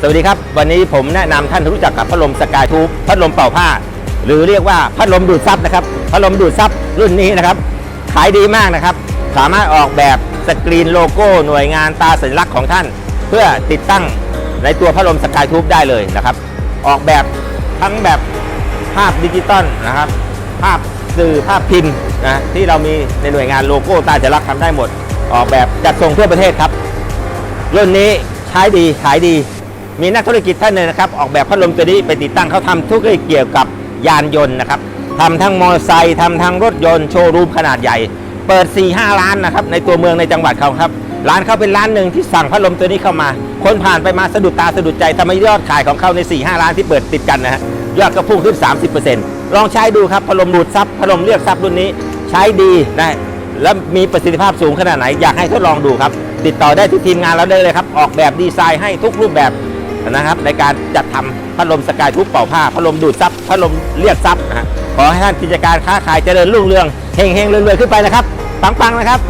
สวัสดีครับ วันนี้ผมแนะนำท่านรู้จักกับพัดลมสกายทูบพัดลมเป่าผ้า หรือเรียกว่าพัดลมดูดซับนะครับพัดลมดูดซับรุ่นนี้นะครับ ขายดีมากนะครับ สามารถออกแบบสกรีนโลโก้หน่วยงานตราสัญลักษณ์ของท่าน เพื่อติดตั้งในตัวพัดลมสกายทูบได้เลยนะครับ ออกแบบทั้งแบบภาพดิจิตอลนะครับ ภาพสื่อภาพพิมพ์นะที่เรามีในหน่วยงานโลโก้ตราสัญลักษณ์ทำได้หมด ออกแบบจัดส่งทั่วประเทศครับ รุ่นนี้ใช้ดีขายดี มีนักธุรกิจท่านหนึ่งนะครับออกแบบพัดลมตัวนี้ไปติดตั้งเขาทำธุรกิจเกี่ยวกับยานยนต์นะครับทำทั้งมอเตอร์ไซค์ทำทั้งรถยนต์โชว์รูมขนาดใหญ่ เปิด 4-5ร้านนะครับในตัวเมืองในจังหวัดเขาครับร้านเขาเป็นร้านหนึ่งที่สั่งพัดลมตัวนี้เข้ามา คนผ่านไปมาสะดุดตาสะดุดใจทำให้ยอดขายของเขาใน 4-5ร้านที่เปิดติดกันนะฮะยอดก็พุ่งขึ้น 30%ลองใช้ดูครับพัดลมดูดซับพัดลมเรียกซับรุ่นนี้ใช้ดีนะและมีประสิทธิภาพสูงขนาดไหนอยากให้ทดลองดูครับ ติดต่อได้ที่ทีมงานเราได้เลยครับ ออกแบบดีไซน์ให้ทุกรูปแบบ นะครับ ในการจัดทำพัดลมสกายทุบเป่าผ้าพัดลมดูดซับพัดลมเรียกซับนะขอให้ท่านกิจการค้าขายเจริญรุ่งเรืองเฮงเฮงรวยๆขึ้นไปนะครับปังๆนะครับ